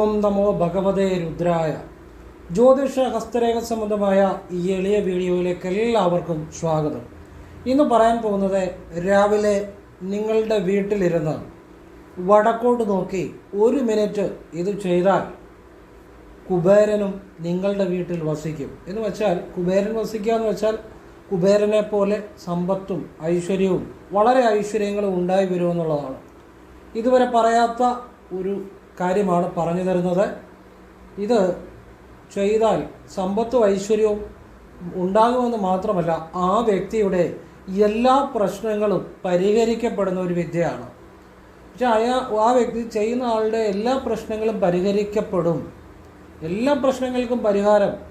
ഓം നമോ ഭഗവതേ രുദ്രായ. ജ്യോതിഷ ഹസ്തരേഖ സംബന്ധമായ ഈ എളിയ വീഡിയോയിലേക്ക് എല്ലാവർക്കും സ്വാഗതം. ഇന്ന് പറയാൻ പോകുന്നത് രാവിലെ നിങ്ങളുടെ വീട്ടിലിരുന്ന് വടക്കോട്ട് നോക്കി ഒരു മിനിറ്റ് ഇത് ചെയ്താൽ കുബേരനും നിങ്ങളുടെ വീട്ടിൽ വസിക്കും. എന്ന് വെച്ചാൽ കുബേരൻ വസിക്കുക എന്ന് വെച്ചാൽ കുബേരനെ പോലെ സമ്പത്തും ഐശ്വര്യവും വളരെ ഐശ്വര്യങ്ങളും ഉണ്ടായി വരുമെന്നുള്ളതാണ്. ഇതുവരെ പറയാത്ത ഒരു കാര്യമാണ് പറഞ്ഞു തരുന്നത്. ഇത് ചെയ്താൽ സമ്പത്തും ഐശ്വര്യവും ഉണ്ടാകുമെന്ന് മാത്രമല്ല ആ വ്യക്തിയുടെ എല്ലാ പ്രശ്നങ്ങളും പരിഹരിക്കപ്പെടുന്ന ഒരു വിദ്യയാണ്. പക്ഷെ അയാ ആ വ്യക്തി ചെയ്യുന്ന ആളുടെ എല്ലാ പ്രശ്നങ്ങളും പരിഹരിക്കപ്പെടും. എല്ലാ പ്രശ്നങ്ങൾക്കും പരിഹാരം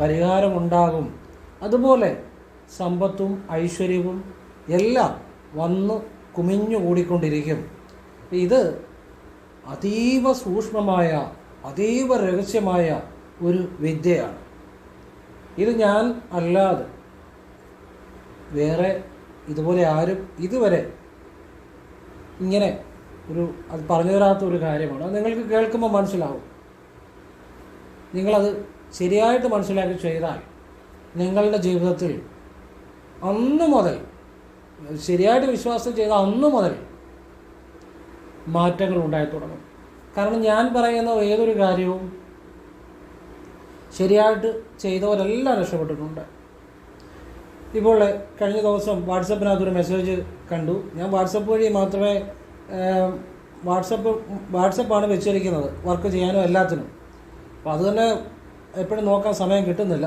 പരിഹാരമുണ്ടാകും അതുപോലെ സമ്പത്തും ഐശ്വര്യവും എല്ലാം വന്ന് കുമിഞ്ഞു കൂടിക്കൊണ്ടിരിക്കും ഇത് അതീവ സൂക്ഷ്മമായ അതീവ രഹസ്യമായ ഒരു വിദ്യയാണ്. ഇത് ഞാൻ അല്ലാതെ വേറെ ഇതുപോലെ ആരും ഇതുവരെ ഇങ്ങനെ ഒരു അത് പറഞ്ഞു തരാത്ത ഒരു കാര്യമാണ്. അത് നിങ്ങൾക്ക് കേൾക്കുമ്പോൾ മനസ്സിലാവും. നിങ്ങളത് ശരിയായിട്ട് മനസ്സിലാക്കി ചെയ്താൽ നിങ്ങളുടെ ജീവിതത്തിൽ അന്ന് മുതൽ ശരിയായിട്ട് വിശ്വാസം ചെയ്ത അന്ന് മുതൽ മാറ്റങ്ങൾ ഉണ്ടായി തുടങ്ങും. കാരണം ഞാൻ പറയുന്ന ഏതൊരു കാര്യവും ശരിയായിട്ട് ചെയ്തവരെല്ലാം രക്ഷപ്പെട്ടിട്ടുണ്ട്. ഇപ്പോൾ കഴിഞ്ഞ ദിവസം വാട്സപ്പിനകത്തൊരു മെസ്സേജ് കണ്ടു. ഞാൻ വാട്സപ്പ് വഴി മാത്രമേ വാട്സപ്പ് വാട്സപ്പാണ് വെച്ചിരിക്കുന്നത്. വർക്ക് ചെയ്യാനും എല്ലാത്തിനും. അപ്പോൾ അത് തന്നെ എപ്പോഴും നോക്കാൻ സമയം കിട്ടുന്നില്ല.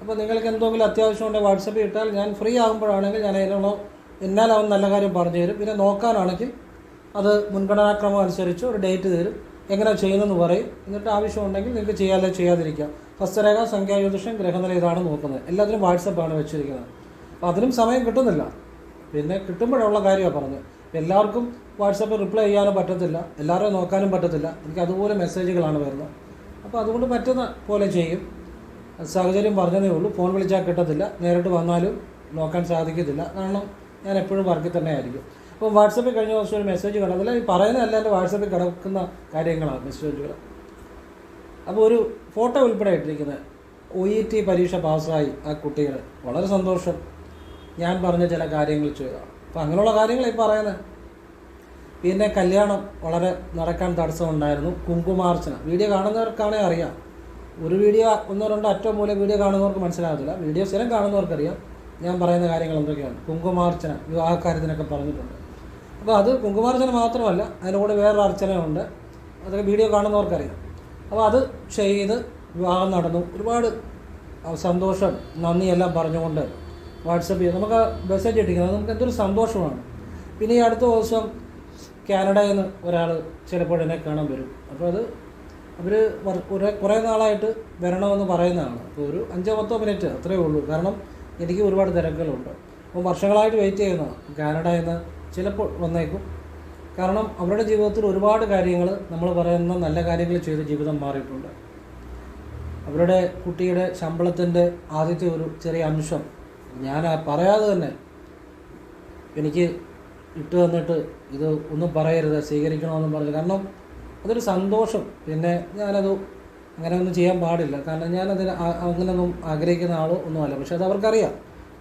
അപ്പോൾ നിങ്ങൾക്ക് എന്തെങ്കിലും അത്യാവശ്യം ഉണ്ടെങ്കിൽ വാട്സപ്പിൽ ഇട്ടാൽ ഞാൻ ഫ്രീ ആകുമ്പോഴാണെങ്കിൽ ഞാൻ അതിനുള്ള എന്നാലാവും നല്ല കാര്യം പറഞ്ഞു തരും. പിന്നെ നോക്കാനാണെങ്കിൽ അത് മുൻഗണനാക്രമം അനുസരിച്ച് ഒരു ഡേറ്റ് തരും. എങ്ങനെ ചെയ്യുന്നെന്ന് പറയും. എന്നിട്ട് ആവശ്യമുണ്ടെങ്കിൽ നിങ്ങൾക്ക് ചെയ്യാതെ ചെയ്യാതിരിക്കാം. ഹസ്തരേഖ സംഖ്യാജ്യോതിഷം ഗ്രഹനില ഇതാണ് നോക്കുന്നത്. എല്ലാത്തിനും വാട്സപ്പാണ് വെച്ചിരിക്കുന്നത്. അപ്പോൾ അതിനും സമയം കിട്ടുന്നില്ല. പിന്നെ കിട്ടുമ്പോഴുള്ള കാര്യമാണ് പറഞ്ഞത്. എല്ലാവർക്കും വാട്സപ്പ് റിപ്ലൈ ചെയ്യാനും പറ്റത്തില്ല. എല്ലാവരെയും നോക്കാനും പറ്റത്തില്ല. എനിക്ക് അതുപോലെ മെസ്സേജുകളാണ് വരുന്നത്. അപ്പോൾ അതുകൊണ്ട് പറ്റുന്ന പോലെ ചെയ്യും. സാഹചര്യം പറഞ്ഞതേ ഉള്ളൂ. ഫോൺ വിളിച്ചാൽ കിട്ടത്തില്ല. നേരിട്ട് വന്നാലും നോക്കാൻ സാധിക്കത്തില്ല. കാരണം ഞാൻ എപ്പോഴും വർക്കിൽ തന്നെ ആയിരിക്കും അപ്പോൾ വാട്സപ്പിൽ കഴിഞ്ഞ ദിവസം ഒരു മെസ്സേജ് കണ്ടതല്ല ഈ പറയുന്നതല്ല എന്റെ വാട്സപ്പിൽ കിടക്കുന്ന കാര്യങ്ങളാണ് മെസ്സേജുകൾ അപ്പോൾ ഒരു ഫോട്ടോ ഉൾപ്പെടെ ഇട്ടിരിക്കുന്നത്. ഒ ഇ ടി പരീക്ഷ പാസ്സായി ആ കുട്ടികൾ. വളരെ സന്തോഷം. ഞാൻ പറഞ്ഞ ചില കാര്യങ്ങൾ ചെയ്യുക. അപ്പോൾ അങ്ങനെയുള്ള കാര്യങ്ങൾ ഈ പറയുന്നത്. പിന്നെ കല്യാണം വളരെ നടക്കാൻ തടസ്സമുണ്ടായിരുന്നു കുങ്കുമാർച്ചന. വീഡിയോ കാണുന്നവർക്കാണേ അറിയാം. ഒരു വീഡിയോ ഒന്നോ രണ്ടോ അറ്റോ മൂലം വീഡിയോ കാണുന്നവർക്ക് മനസ്സിലാകത്തില്ല. വീഡിയോ സ്ഥിരം കാണുന്നവർക്കറിയാം. ഞാൻ പറയുന്ന കാര്യങ്ങൾ എന്തൊക്കെയാണ്? കുങ്കുമാർച്ചന. വിവാഹക്കാര്യത്തിനൊക്കെ പറഞ്ഞിട്ടുണ്ട്. അപ്പോൾ അത് കുങ്കുമാർച്ചന മാത്രമല്ല അതിന്റെ കൂടെ വേറൊരു അർച്ചനയുണ്ട്. അതൊക്കെ വീഡിയോ കാണുന്നവർക്കറിയാം. അപ്പോൾ അത് ചെയ്ത് വിവാഹം നടന്നു. ഒരുപാട് സന്തോഷം നന്ദി എല്ലാം പറഞ്ഞുകൊണ്ട് വാട്സപ്പ് ചെയ്ത്. നമുക്ക് മെസ്സേജ് ഇട്ടിരിക്കുന്നത് നമുക്ക് എന്തൊരു സന്തോഷമാണ്. പിന്നെ ഈ അടുത്ത ദിവസം കാനഡയിൽ നിന്ന് ഒരാൾ ചിലപ്പോൾ എന്നെ കാണാൻ വരും. അപ്പോൾ അത് അവർ കുറേ കുറേ നാളായിട്ട് വരണമെന്ന് പറയുന്നതാണ്. അപ്പോൾ ഒരു അഞ്ചോ പത്തോ മിനിറ്റ് അത്രയേ ഉള്ളൂ. കാരണം എനിക്ക് ഒരുപാട് തിരക്കുകളുണ്ട്. അപ്പോൾ വർഷങ്ങളായിട്ട് വെയിറ്റ് ചെയ്യുന്നതാണ്. കാനഡയിൽ നിന്ന് ചിലപ്പോൾ വന്നേക്കും. കാരണം അവരുടെ ജീവിതത്തിൽ ഒരുപാട് കാര്യങ്ങൾ നമ്മൾ പറയുന്ന നല്ല കാര്യങ്ങൾ ചെയ്ത് ജീവിതം മാറിയിട്ടുണ്ട്. അവരുടെ കുട്ടിയുടെ ശമ്പളത്തിന്റെ ആദ്യത്തെ ഒരു ചെറിയ അംശം ഞാൻ പറയാതെ തന്നെ എനിക്ക് ഇട്ട് തന്നിട്ട് ഇത് ഒന്നും പറയരുത് സ്വീകരിക്കണമെന്നും പറഞ്ഞു കാരണം അതൊരു സന്തോഷം. പിന്നെ ഞാനത് അങ്ങനെ ഒന്നും ചെയ്യാൻ പാടില്ല. കാരണം ഞാനതിന് അങ്ങനെയൊന്നും ആഗ്രഹിക്കുന്ന ആളോ ഒന്നുമല്ല. പക്ഷെ അത് അവർക്കറിയാം.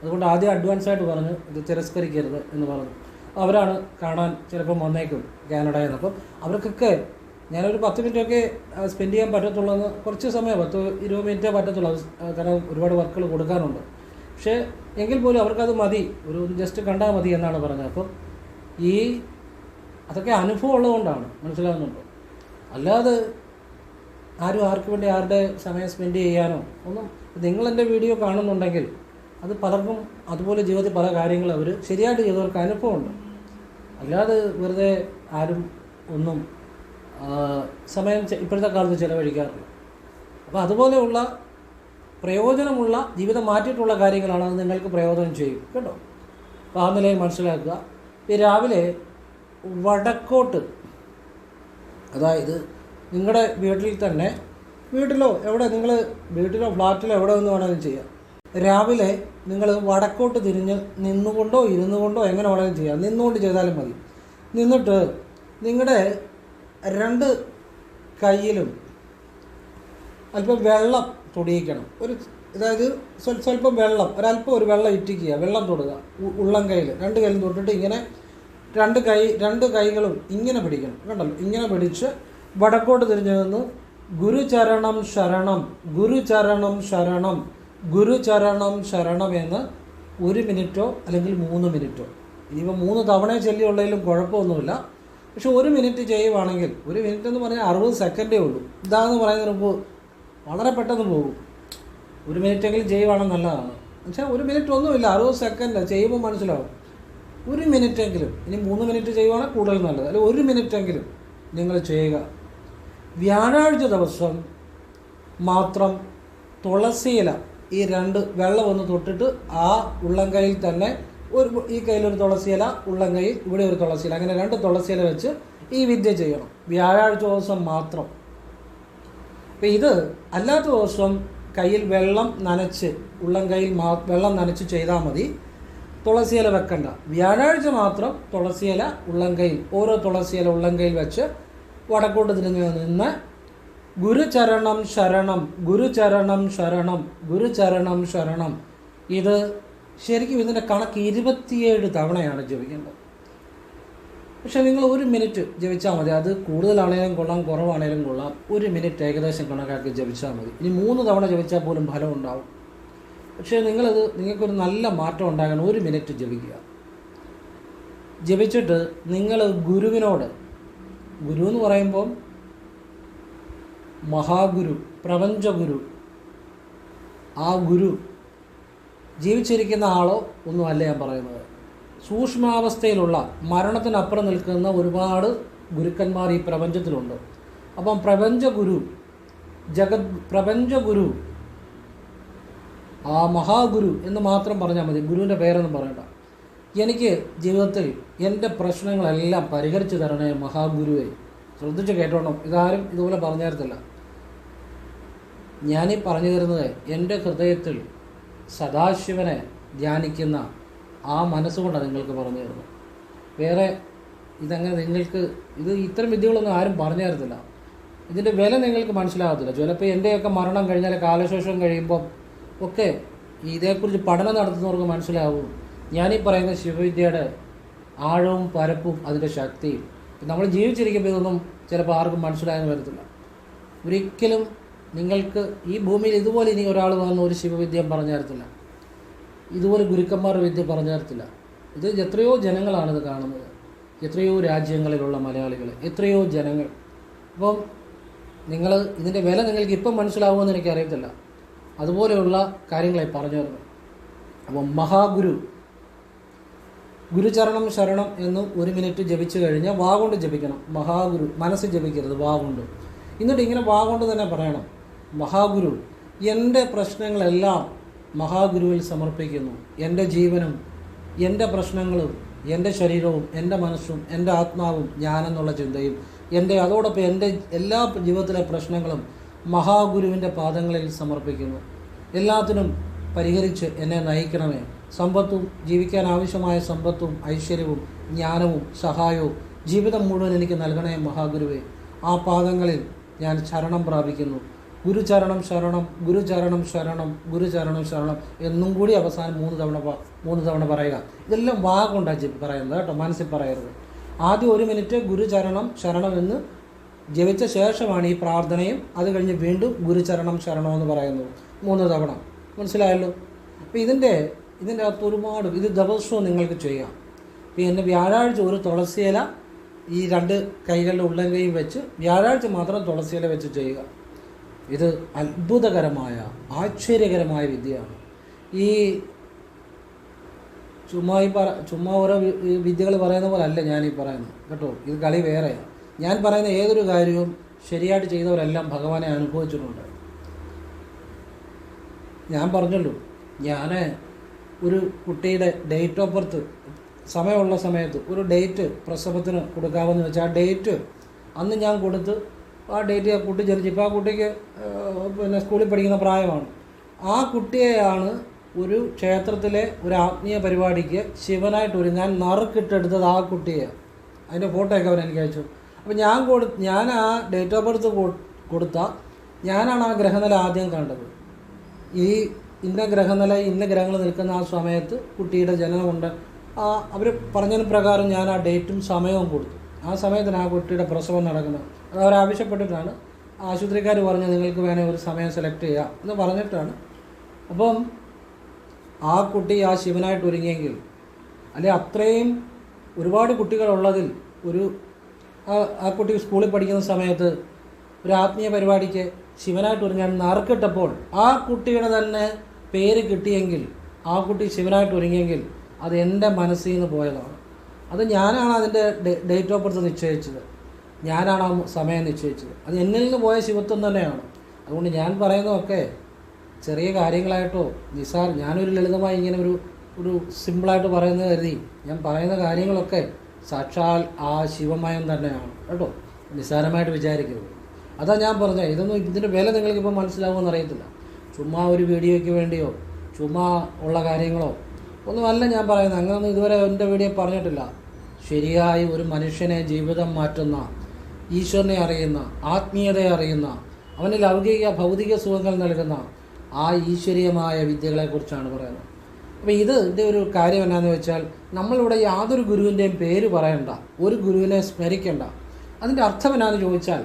അതുകൊണ്ട് ആദ്യം അഡ്വാൻസ് ആയിട്ട് പറഞ്ഞു ഇത് തിരസ്കരിക്കരുത് എന്ന് പറഞ്ഞു. അവരാണ് കാണാൻ ചിലപ്പം വന്നേക്കും കാനഡയിൽ നിന്ന്. അപ്പം അവർക്കൊക്കെ ഞാനൊരു പത്ത് മിനിറ്റൊക്കെ സ്പെൻഡ് ചെയ്യാൻ പറ്റത്തുള്ളൂ എന്ന് കുറച്ച് സമയം പത്ത് ഇരുപത് മിനിറ്റേ പറ്റത്തുള്ളൂ. കാരണം ഒരുപാട് വർക്കുകൾ കൊടുക്കാനുണ്ട്. പക്ഷേ എങ്കിൽ പോലും അവർക്കത് മതി. ഒരു ജസ്റ്റ് കണ്ടാൽ മതി എന്നാണ് പറഞ്ഞത്. അപ്പം ഈ അതൊക്കെ അനുഭവം ഉള്ളതുകൊണ്ടാണ്. മനസ്സിലാകുന്നുണ്ട് അല്ലാതെ ആരും ആർക്ക് വേണ്ടി ആരുടെ സമയം സ്പെൻഡ് ചെയ്യാനോ ഒന്നും നിങ്ങൾ എന്റെ വീഡിയോ കാണുന്നുണ്ടെങ്കിൽ അത് പലർക്കും അതുപോലെ ജീവിതത്തിൽ പല കാര്യങ്ങൾ അവർ ശരിയായിട്ട് ചെയ്തവർക്ക് അനുഭവമുണ്ട്. അല്ലാതെ വെറുതെ ആരും ഒന്നും സമയം ഇപ്പോഴത്തെ കാലത്ത് ചിലവഴിക്കാറില്ല. അപ്പോൾ അതുപോലെയുള്ള പ്രയോജനമുള്ള ജീവിതം മാറ്റിയിട്ടുള്ള കാര്യങ്ങളാണ് അത് നിങ്ങൾക്ക് പ്രയോജനം ചെയ്യും കേട്ടോ? അപ്പോൾ ആ നിലയിൽ മനസ്സിലാക്കുക. ഈ രാവിലെ വടക്കോട്ട് അതായത് നിങ്ങളുടെ വീട്ടിൽ തന്നെ വീട്ടിലോ എവിടെ നിങ്ങൾ വീട്ടിലോ ഫ്ലാറ്റിലോ എവിടെ നിന്ന് വേണമെങ്കിലും ചെയ്യാം. രാവിലെ നിങ്ങൾ വടക്കോട്ട് തിരിഞ്ഞ് നിന്നുകൊണ്ടോ ഇരുന്നു കൊണ്ടോ എങ്ങനെ വേണമെങ്കിലും ചെയ്യാം. നിന്നുകൊണ്ട് ചെയ്താലും മതി. നിന്നിട്ട് നിങ്ങളുടെ രണ്ട് കയ്യിലും അല്പം വെള്ളം തൊടിയിക്കണം. ഒരു അതായത് സ്വല്പം വെള്ളം ഒരല്പം ഒരു വെള്ളം ഇറ്റിക്കുക വെള്ളം തൊടുക ഉള്ളം കയ്യിൽ രണ്ട് കയ്യിലും തൊട്ടിട്ട് ഇങ്ങനെ രണ്ട് കൈ രണ്ട് കൈകളും ഇങ്ങനെ പിടിക്കണം. കണ്ടല്ലോ? ഇങ്ങനെ പിടിച്ച് വടക്കോട്ട് തിരിഞ്ഞു നിന്ന് ഗുരുചരണം ശരണം ഗുരുചരണം ശരണം ഗുരുചരണം ശരണം എന്ന് ഒരു മിനിറ്റോ അല്ലെങ്കിൽ മൂന്ന് മിനിറ്റോ. ഇനിയിപ്പോൾ മൂന്ന് തവണ ചൊല്ലിയുള്ളതിലും കുഴപ്പമൊന്നുമില്ല. പക്ഷെ ഒരു മിനിറ്റ് ചെയ്യുവാണെങ്കിൽ ഒരു മിനിറ്റ് എന്ന് പറഞ്ഞാൽ അറുപത് സെക്കൻഡേ ഉള്ളൂ. ഇതാന്ന് പറയുന്നതിന് മുമ്പ് വളരെ പെട്ടെന്ന് പോകും. ഒരു മിനിറ്റെങ്കിലും ചെയ്യുവാണെങ്കിൽ നല്ലതാണ്. പക്ഷേ ഒരു മിനിറ്റ് ഒന്നുമില്ല അറുപത് സെക്കൻഡ് ചെയ്യുമ്പോൾ മനസ്സിലാവും. ഒരു മിനിറ്റെങ്കിലും ഇനി മൂന്ന് മിനിറ്റ് ചെയ്യുവാണെങ്കിൽ കൂടുതൽ നല്ലത്. അല്ലെങ്കിൽ ഒരു മിനിറ്റെങ്കിലും നിങ്ങൾ ചെയ്യുക. വ്യാഴാഴ്ച ദിവസം മാത്രം തുളസിയില ഈ രണ്ട് വെള്ളം ഒന്ന് തൊട്ടിട്ട് ആ ഉള്ളം കൈയിൽ തന്നെ ഒരു ഈ കയ്യിലൊരു തുളസിയില ഉള്ളം ഇവിടെ ഒരു തുളസിയില. അങ്ങനെ രണ്ട് തുളസിയില വെച്ച് ഈ വിദ്യ ചെയ്യണം. വ്യാഴാഴ്ച ദിവസം മാത്രം. അപ്പം ഇത് അല്ലാത്ത ദിവസം കയ്യിൽ വെള്ളം നനച്ച് ഉള്ളം കയ്യിൽ മാ വെള്ളം നനച്ച് ചെയ്താൽ മതി. തുളസിയില വെക്കണ്ട. വ്യാഴാഴ്ച മാത്രം തുളസിയില ഉള്ളം കയ്യിൽ ഓരോ തുളസിയില ഉള്ളം കയ്യിൽ വെച്ച് വടക്കോട്ട് തിരിഞ്ഞ് നിന്ന് ഗുരുചരണം ശരണം ഗുരുചരണം ശരണം ഗുരുചരണം ശരണം. ഇത് ശരിക്കും ഇതിന്റെ കണക്ക് ഇരുപത്തിയേഴ് തവണയാണ് ജപിക്കേണ്ടത് പക്ഷേ നിങ്ങൾ ഒരു മിനിറ്റ് ജപിച്ചാൽ മതി. അത് കൂടുതലാണേലും കൊള്ളാം കുറവാണേലും കൊള്ളാം. ഒരു മിനിറ്റ് ഏകദേശം കണക്കാക്കി ജപിച്ചാൽ മതി. ഇനി മൂന്ന് തവണ ജപിച്ചാൽ പോലും ഫലം ഉണ്ടാവും. പക്ഷേ നിങ്ങളത് നിങ്ങൾക്കൊരു നല്ല മാറ്റം ഉണ്ടാകാൻ ഒരു മിനിറ്റ് ജപിക്കുക. ജപിച്ചിട്ട് നിങ്ങൾ ഗുരുവിനോട് ഗുരു എന്ന് പറയുമ്പോൾ മഹാഗുരു പ്രപഞ്ചഗുരു. ആ ഗുരു ജീവിച്ചിരിക്കുന്ന ആളോ ഒന്നുമല്ല ഞാൻ പറയുന്നത്. സൂക്ഷ്മാവസ്ഥയിലുള്ള മരണത്തിനപ്പുറം നിൽക്കുന്ന ഒരുപാട് ഗുരുക്കന്മാർ ഈ പ്രപഞ്ചത്തിലുണ്ട്. അപ്പം പ്രപഞ്ചഗുരു ജഗത് പ്രപഞ്ചഗുരു ആ മഹാഗുരു എന്ന് മാത്രം പറഞ്ഞാൽ മതി. ഗുരുവിന്റെ പേരൊന്നും പറയണ്ട. എനിക്ക് ജീവിതത്തിൽ എന്റെ പ്രശ്നങ്ങളെല്ലാം പരിഹരിച്ചു തരണേ മഹാഗുരുവെ. ശ്രദ്ധിച്ച് കേട്ടോണം. ഇതാരും ഇതുപോലെ പറഞ്ഞു തരത്തില്ല. ഞാനീ പറഞ്ഞു തരുന്നത് എന്റെ ഹൃദയത്തിൽ സദാശിവനെ ധ്യാനിക്കുന്ന ആ മനസ്സുകൊണ്ടാണ് നിങ്ങൾക്ക് പറഞ്ഞു തരുന്നത്. വേറെ ഇതങ്ങനെ നിങ്ങൾക്ക് ഇത് ഇത്തരം വിദ്യകളൊന്നും ആരും പറഞ്ഞു തരത്തില്ല. ഇതിന്റെ വില നിങ്ങൾക്ക് മനസ്സിലാകത്തില്ല. ചിലപ്പോൾ എന്റെയൊക്കെ മരണം കഴിഞ്ഞാൽ കാലശേഷം കഴിയുമ്പം ഒക്കെ ഇതേക്കുറിച്ച് പഠനം നടത്തുന്നവർക്ക് മനസ്സിലാവും. ഞാനീ പറയുന്ന ശിവവിദ്യയുടെ ആഴവും പരപ്പും അതിന്റെ ശക്തിയും. നമ്മൾ ജീവിച്ചിരിക്കുമ്പോൾ ഇതൊന്നും ചിലപ്പോൾ ആർക്കും മനസ്സിലായെന്ന് വരത്തില്ല. ഒരിക്കലും നിങ്ങൾക്ക് ഈ ഭൂമിയിൽ ഇതുപോലെ ഇനി ഒരാൾ വന്ന് ഒരു ശിവവിദ്യം പറഞ്ഞു തരത്തില്ല. ഇതുപോലെ ഗുരുക്കന്മാരുടെ വിദ്യ പറഞ്ഞു തരത്തില്ല. ഇത് എത്രയോ ജനങ്ങളാണ് ജനങ്ങളാണിത് കാണുന്നത്. എത്രയോ രാജ്യങ്ങളിലുള്ള മലയാളികൾ എത്രയോ ജനങ്ങൾ. അപ്പം നിങ്ങൾ ഇതിന്റെ വില നിങ്ങൾക്ക് ഇപ്പം മനസ്സിലാവുമെന്ന് എനിക്കറിയത്തില്ല. അതുപോലെയുള്ള കാര്യങ്ങളെ പറഞ്ഞു തരുന്നു അപ്പം മഹാഗുരു ഗുരുചരണം ശരണം എന്ന് ഒരു മിനിറ്റ് ജപിച്ചു കഴിഞ്ഞാൽ വാ കൊണ്ട് ജപിക്കണം. മഹാഗുരു മനസ്സ് ജപിക്കരുത് വാ കൊണ്ട്. എന്നിട്ട് ഇങ്ങനെ വാ കൊണ്ട് തന്നെ പറയണം. മഹാഗുരു എന്റെ പ്രശ്നങ്ങളെല്ലാം മഹാഗുരുവിൽ സമർപ്പിക്കുന്നു. എന്റെ ജീവനും എന്റെ പ്രശ്നങ്ങളും എന്റെ ശരീരവും എന്റെ മനസ്സും എന്റെ ആത്മാവും ഞാനെന്നുള്ള ചിന്തയും എന്റെ അതോടൊപ്പം എന്റെ എല്ലാ ജീവിതത്തിലെ പ്രശ്നങ്ങളും മഹാഗുരുവിന്റെ പാദങ്ങളിൽ സമർപ്പിക്കുന്നു. എല്ലാത്തിനും പരിഹരിച്ച് എന്നെ നയിക്കണമേ. സമ്പത്തും ജീവിക്കാൻ ആവശ്യമായ സമ്പത്തും ഐശ്വര്യവും ജ്ഞാനവും സഹായവും ജീവിതം മുഴുവൻ എനിക്ക് നൽകണേ മഹാഗുരുവേ. ആ പാദങ്ങളിൽ ഞാൻ ശരണം പ്രാപിക്കുന്നു. ഗുരുചരണം ശരണം ഗുരുചരണം ശരണം ഗുരുചരണം ശരണം എന്നും കൂടി അവസാനം മൂന്ന് തവണ മൂന്ന് തവണ പറയുക. ഇതെല്ലാം വാ കൊണ്ടാണ് പറയുന്നത് കേട്ടോ മനസ്സിൽ പറയരുത്. ആദ്യം ഒരു മിനിറ്റ് ഗുരുചരണം ശരണം എന്ന് ജപിച്ച ശേഷമാണ് ഈ പ്രാർത്ഥനയും അത് കഴിഞ്ഞ് വീണ്ടും ഗുരുചരണം ശരണം എന്ന് പറയുന്നത്. മൂന്ന് തവണ. മനസ്സിലായല്ലോ? അപ്പോൾ ഇതിന്റെ ഇതിന്റെ അകത്ത് ഒരുപാട് ഇത് ദിവസവും നിങ്ങൾക്ക് ചെയ്യാം. എന്റെ വ്യാഴാഴ്ച ഒരു തുളസിയില ഈ രണ്ട് കൈകളിൽ ഉള്ളങ്കയും വെച്ച് വ്യാഴാഴ്ച മാത്രം തുളസിയില വെച്ച് ചെയ്യുക. ഇത് അത്ഭുതകരമായ ആശ്ചര്യകരമായ വിദ്യയാണ്. ഈ ചുമ്മാ ഈ പറ ചുമ്മാ ഓരോ വിദ്യകൾ പറയുന്ന പോലെ അല്ല ഞാൻ ഈ പറയുന്നത്. കേട്ടോ ഇത് കളി വേറെ. ഞാൻ പറയുന്ന ഏതൊരു കാര്യവും ശരിയായിട്ട് ചെയ്തവരെല്ലാം ഭഗവാനെ അനുഭവിച്ചിട്ടുണ്ട്. ഞാൻ പറഞ്ഞല്ലോ ഞാൻ ഒരു കുട്ടിയുടെ ഡേറ്റ് ഓഫ് ബർത്ത് സമയമുള്ള സമയത്ത് ഒരു ഡേറ്റ് പ്രസവത്തിന് കൊടുക്കാമെന്ന് വെച്ചാൽ ആ ഡേറ്റ് അന്ന് ഞാൻ കൊടുത്ത് ആ ഡേറ്റ് ആ കുട്ടി ജനിച്ചു. ഇപ്പോൾ ആ കുട്ടിക്ക് പിന്നെ സ്കൂളിൽ പഠിക്കുന്ന പ്രായമാണ്. ആ കുട്ടിയെയാണ് ഒരു ക്ഷേത്രത്തിലെ ഒരു ആത്മീയ പരിപാടിക്ക് ശിവനായിട്ട് ഒരു ഞാൻ നറുക്കിട്ടെടുത്തത് ആ കുട്ടിയെ. അതിന്റെ ഫോട്ടോയൊക്കെ അവൻ എനിക്ക് അയച്ചു. അപ്പോൾ ഞാൻ കൊടു ഞാൻ ആ ഡേറ്റ് ഓഫ് ബർത്ത് കൊടുത്ത ഞാനാണ് ആ ഗ്രഹനില ആദ്യം കണ്ടത്. ഈ ഇന്ന ഗ്രഹനില ഇന്ന ഗ്രഹങ്ങൾ നിൽക്കുന്ന ആ സമയത്ത് കുട്ടിയുടെ ജനനമുണ്ട്. ആ അവർ പറഞ്ഞതിന് പ്രകാരം ഞാൻ ആ ഡേറ്റും സമയവും കൊടുത്തു. ആ സമയത്തിന് ആ കുട്ടിയുടെ പ്രസവം നടക്കുന്നത്. അത് അവർ ആവശ്യപ്പെട്ടിട്ടാണ് ആശുപത്രിക്കാർ പറഞ്ഞ് നിങ്ങൾക്ക് വേണേൽ ഒരു സമയം സെലക്ട് ചെയ്യാം എന്ന് പറഞ്ഞിട്ടാണ്. അപ്പം ആ കുട്ടി ആ ശിവനായിട്ട് ഒരുങ്ങിയെങ്കിൽ അല്ലെ അത്രയും ഒരുപാട് കുട്ടികളുള്ളതിൽ ഒരു ആ കുട്ടി സ്കൂളിൽ പഠിക്കുന്ന സമയത്ത് ഒരു ആത്മീയ പരിപാടിക്ക് ശിവനായിട്ട് ഒരുങ്ങാൻ നറുക്കിട്ടപ്പോൾ ആ കുട്ടിയുടെ തന്നെ പേര് കിട്ടിയെങ്കിൽ ആ കുട്ടി ശിവനായിട്ട് ഒരുങ്ങിയെങ്കിൽ അത് എന്റെ മനസ്സിൽ നിന്ന് പോയതാണ്. അത് ഞാനാണ് അതിന്റെ ഡേറ്റ് ഓഫ് ബർത്ത് നിശ്ചയിച്ചത്. ഞാനാണ് ആ സമയം നിശ്ചയിച്ചത്. അത് എന്നിൽ നിന്ന് പോയ ശിവത്വം തന്നെയാണ്. അതുകൊണ്ട് ഞാൻ പറയുന്നതൊക്കെ ചെറിയ കാര്യങ്ങളായിട്ടോ നിസാർ ഞാനൊരു ലളിതമായി ഇങ്ങനെ ഒരു ഒരു സിമ്പിളായിട്ട് പറയുന്നത് കരുതി ഞാൻ പറയുന്ന കാര്യങ്ങളൊക്കെ സാക്ഷാൽ ആ ശിവമയം തന്നെയാണ്. കേട്ടോ? നിസാരമായിട്ട് വിചാരിക്കരുത്. അതാ ഞാൻ പറഞ്ഞത്. ഇതൊന്നും ഇതിന്റെ വില നിങ്ങൾക്കിപ്പോൾ മനസ്സിലാവുമെന്ന് അറിയത്തില്ല. ചുമ്മാ ഒരു വീഡിയോയ്ക്ക് വേണ്ടിയോ ചുമ്മാ ഉള്ള കാര്യങ്ങളോ ഒന്നുമല്ല ഞാൻ പറയുന്നത്. അങ്ങനെയൊന്നും ഇതുവരെ എന്റെ വീഡിയോ പറഞ്ഞിട്ടില്ല. ശരിയായി ഒരു മനുഷ്യനെ ജീവിതം മാറ്റുന്ന ഈശ്വരനെ അറിയുന്ന ആത്മീയതയെ അറിയുന്ന അവന് ലൗകിക ഭൗതിക സുഖങ്ങൾ നൽകുന്ന ആ ഈശ്വരീയമായ വിദ്യകളെക്കുറിച്ചാണ് പറയുന്നത്. അപ്പോൾ ഇത് ഇതിന്റെ ഒരു കാര്യം എന്നാന്ന് വെച്ചാൽ നമ്മളിവിടെ യാതൊരു ഗുരുവിന്റെയും പേര് പറയണ്ട ഒരു ഗുരുവിനെ സ്മരിക്കണ്ട. അതിന്റെ അർത്ഥം എന്നാന്ന് ചോദിച്ചാൽ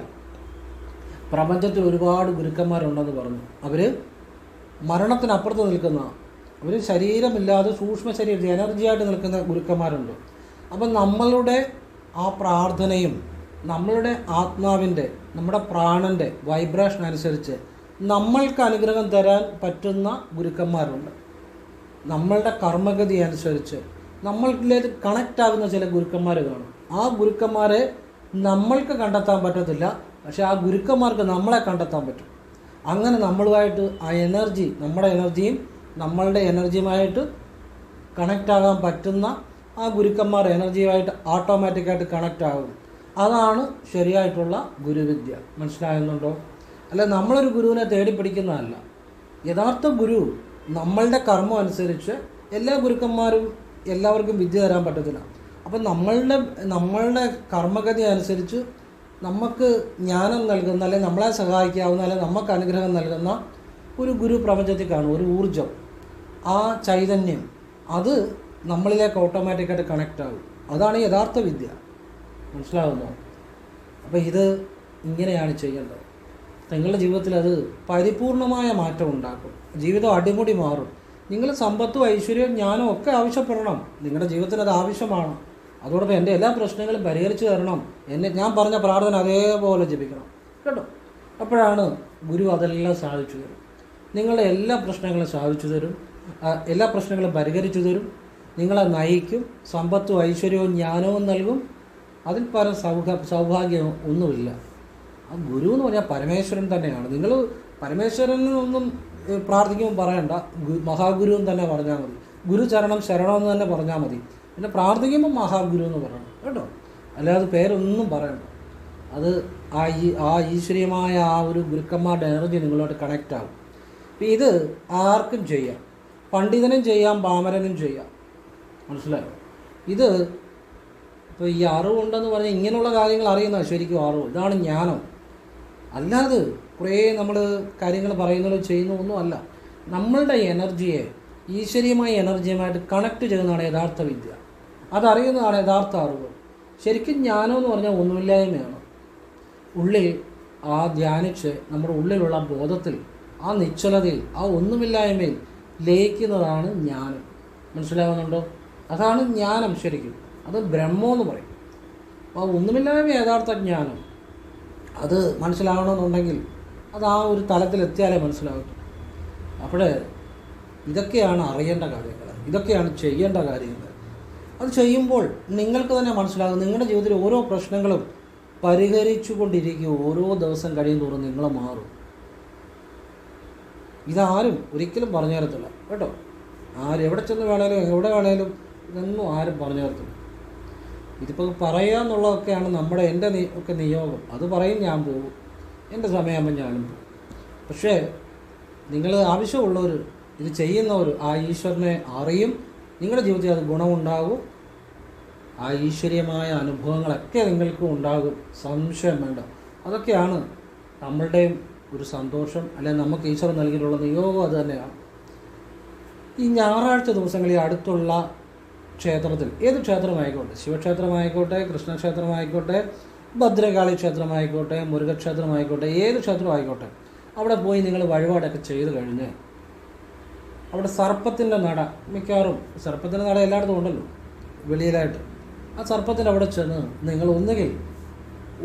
പ്രപഞ്ചത്തിൽ ഒരുപാട് ഗുരുക്കന്മാരുണ്ടെന്ന് പറഞ്ഞു. അവർ മരണത്തിനപ്പുറത്ത് നിൽക്കുന്ന ഒരു ശരീരമില്ലാതെ സൂക്ഷ്മ ശരീരത്തിൽ എനർജിയായിട്ട് നിൽക്കുന്ന ഗുരുക്കന്മാരുണ്ട്. അപ്പം നമ്മളുടെ ആ പ്രാർത്ഥനയും നമ്മളുടെ ആത്മാവിന്റെ നമ്മുടെ പ്രാണന്റെ വൈബ്രേഷൻ അനുസരിച്ച് നമ്മൾക്ക് അനുഗ്രഹം തരാൻ പറ്റുന്ന ഗുരുക്കന്മാരുണ്ട്. നമ്മളുടെ കർമ്മഗതി അനുസരിച്ച് നമ്മളിലേക്ക് കണക്റ്റ് ആകുന്ന ചില ഗുരുക്കന്മാർ കാണും. ആ ഗുരുക്കന്മാരെ നമ്മൾക്ക് കണ്ടെത്താൻ പറ്റത്തില്ല പക്ഷെ ആ ഗുരുക്കന്മാർക്ക് നമ്മളെ കണ്ടെത്താൻ പറ്റും. അങ്ങനെ നമ്മളുമായിട്ട് ആ എനർജി നമ്മുടെ എനർജിയും നമ്മളുടെ എനർജിയുമായിട്ട് കണക്റ്റ് ആകാൻ പറ്റുന്ന ആ ഗുരുക്കന്മാർ എനർജിയുമായിട്ട് ഓട്ടോമാറ്റിക്കായിട്ട് കണക്റ്റ് ആകും. അതാണ് ശരിയായിട്ടുള്ള ഗുരുവിദ്യ. മനസ്സിലാകുന്നുണ്ടോ? അല്ല നമ്മളൊരു ഗുരുവിനെ തേടി പിടിക്കുന്നതല്ല. യഥാർത്ഥ ഗുരു നമ്മളുടെ കർമ്മം അനുസരിച്ച് എല്ലാ ഗുരുക്കന്മാരും എല്ലാവർക്കും വിദ്യ തരാൻ പറ്റത്തില്ല. അപ്പം നമ്മളുടെ നമ്മളുടെ കർമ്മഗതി അനുസരിച്ച് നമുക്ക് ജ്ഞാനം നൽകുന്ന അല്ലെങ്കിൽ നമ്മളെ സഹായിക്കാവുന്ന അല്ലെങ്കിൽ നമുക്ക് അനുഗ്രഹം നൽകുന്ന ഒരു ഗുരു പ്രപഞ്ചത്തിൽ കാണും ഒരു ഊർജം ആ ചൈതന്യം അത് നമ്മളിലേക്ക് ഓട്ടോമാറ്റിക്കായിട്ട് കണക്റ്റ് ആകും. അതാണ് യഥാർത്ഥ വിദ്യ. മനസ്സിലാകുന്നു അപ്പോൾ ഇത് ഇങ്ങനെയാണ് ചെയ്യേണ്ടത്. നിങ്ങളുടെ ജീവിതത്തിൽ അത് പരിപൂർണമായ മാറ്റം ഉണ്ടാക്കും. ജീവിതം അടിമുടി മാറും. നിങ്ങൾ സമ്പത്തും ഐശ്വര്യവും ജ്ഞാനവും ഒക്കെ ആവശ്യപ്പെടണം. നിങ്ങളുടെ ജീവിതത്തിൽ അത് ആവശ്യമാണ്. അതോടൊപ്പം എന്റെ എല്ലാ പ്രശ്നങ്ങളും പരിഹരിച്ചു തരണം എന്നെ ഞാൻ പറഞ്ഞ പ്രാർത്ഥന അതേപോലെ ജപിക്കണം. കേട്ടോ? അപ്പോഴാണ് ഗുരു അതെല്ലാം സാധിച്ചു തരും. നിങ്ങളുടെ എല്ലാ പ്രശ്നങ്ങളും സാധിച്ചു തരും. എല്ലാ പ്രശ്നങ്ങളും പരിഹരിച്ചു തരും. നിങ്ങളെ നയിക്കും. സമ്പത്തും ഐശ്വര്യവും ജ്ഞാനവും നൽകും. അതിൽ പല സൗഭ സൗഭാഗ്യം ഒന്നുമില്ല. ആ ഗുരു എന്ന് പറഞ്ഞാൽ പരമേശ്വരൻ തന്നെയാണ്. നിങ്ങൾ പരമേശ്വരനൊന്നും പ്രാർത്ഥിക്കുമ്പോൾ പറയണ്ട. ഗു- മഹാഗുരു എന്ന് തന്നെ പറഞ്ഞാൽ മതി. ഗുരു ചരണം ശരണം എന്ന് തന്നെ പറഞ്ഞാൽ മതി. പിന്നെ പ്രാർത്ഥിക്കുമ്പോൾ മഹാഗുരു എന്ന് പറയണം. കേട്ടോ? അല്ലാതെ പേരൊന്നും പറയണ്ട. അത് ആ ഈ ആ ഈശ്വരീയമായ ആ ഒരു ഗുരുക്കന്മാരുടെ എനർജി നിങ്ങളോട് കണക്റ്റ് ആവും. അപ്പം ഇത് ആർക്കും ചെയ്യാം. പണ്ഡിതനും ചെയ്യാം പാമരനും ചെയ്യാം. മനസ്സിലായോ? ഇത് ഇപ്പോൾ ഈ അറിവുണ്ടെന്ന് പറഞ്ഞാൽ ഇങ്ങനെയുള്ള കാര്യങ്ങൾ അറിയുന്ന ശരിക്കും അറിവ്. ഇതാണ് ജ്ഞാനം. അല്ലാതെ കുറേ നമ്മൾ കാര്യങ്ങൾ പറയുന്നതും ചെയ്യുന്നതും ഒന്നും അല്ല. നമ്മളുടെ എനർജിയെ ഈശ്വരീയമായ എനർജിയുമായിട്ട് കണക്ട് ചെയ്യുന്നതാണ് യഥാർത്ഥ വിദ്യ. അതറിയുന്നതാണ് യഥാർത്ഥ അറിവ്. ശരിക്കും ജ്ഞാനം എന്ന് പറഞ്ഞാൽ ഒന്നുമില്ലായ്മയാണ്. ഉള്ളിൽ ആ ധ്യാനിച്ച് നമ്മുടെ ഉള്ളിലുള്ള ബോധത്തിൽ ആ നിശ്ചലതയിൽ ആ ഒന്നുമില്ലായ്മയിൽ ലയിക്കുന്നതാണ് ജ്ഞാനം. മനസ്സിലാകുന്നുണ്ടോ അതാണ് ജ്ഞാനം ശരിക്കും. അത് ബ്രഹ്മം എന്ന് പറയും. ആ ഒന്നുമില്ലായ്മ യഥാർത്ഥ ജ്ഞാനം. അത് മനസ്സിലാവണമെന്നുണ്ടെങ്കിൽ അത് ആ ഒരു തലത്തിലെത്തിയാലേ മനസ്സിലാകട്ടു അപ്പോൾ ഇതൊക്കെയാണ് അറിയേണ്ട കാര്യങ്ങൾ. ഇതൊക്കെയാണ് ചെയ്യേണ്ട കാര്യങ്ങൾ. അത് ചെയ്യുമ്പോൾ നിങ്ങൾക്ക് തന്നെ മനസ്സിലാകും നിങ്ങളുടെ ജീവിതത്തിൽ ഓരോ പ്രശ്നങ്ങളും പരിഹരിച്ചു കൊണ്ടിരിക്കും ഓരോ ദിവസം കഴിയും തോറും നിങ്ങൾ മാറും. ഇതാരും ഒരിക്കലും പറഞ്ഞു തരത്തില്ല. കേട്ടോ? ആരെവിടെ ചെന്ന് വേണേലും എവിടെ വേണേലും ഇതൊന്നും ആരും പറഞ്ഞു തരത്തില്ല. ഇതിപ്പോൾ പറയുക എന്നുള്ളതൊക്കെയാണ് നമ്മുടെ എന്റെ ഒക്കെ നിയോഗം. അത് പറയും ഞാൻ പോകും. എന്റെ സമയമാകുമ്പോൾ ഞാനും പോകും. പക്ഷേ നിങ്ങൾ ആവശ്യമുള്ളവർ ഇത് ചെയ്യുന്നവർ ആ ഈശ്വരനെ അറിയും നിങ്ങളുടെ ജീവിതത്തിൽ അത് ഗുണമുണ്ടാകും. ആ ഈശ്വരീയമായ അനുഭവങ്ങളൊക്കെ നിങ്ങൾക്ക് ഉണ്ടാകും. സംശയം വേണ്ട. അതൊക്കെയാണ് നമ്മളുടെയും ഒരു സന്തോഷം. അല്ലെങ്കിൽ നമുക്ക് ഈശ്വരൻ നൽകിയിട്ടുള്ള നിയോഗം അത് തന്നെയാണ്. ഈ ഞായറാഴ്ച ദിവസങ്ങളിൽ അടുത്തുള്ള ക്ഷേത്രത്തിൽ ഏത് ക്ഷേത്രമായിക്കോട്ടെ? ശിവക്ഷേത്രമായിക്കോട്ടെ കൃഷ്ണക്ഷേത്രമായിക്കോട്ടെ ഭദ്രകാളി ക്ഷേത്രമായിക്കോട്ടെ മുരുകക്ഷേത്രമായിക്കോട്ടെ ഏത് ക്ഷേത്രമായിക്കോട്ടെ അവിടെ പോയി നിങ്ങൾ വഴിപാടൊക്കെ ചെയ്ത് കഴിഞ്ഞ് അവിടെ സർപ്പത്തിന്റെ നട മിക്കവാറും സർപ്പത്തിന്റെ നട എല്ലായിടത്തും ഉണ്ടല്ലോ വെളിയിലായിട്ട്. ആ സർപ്പത്തിന്റെ അവിടെ ചെന്ന് നിങ്ങൾ ഒന്നുകിൽ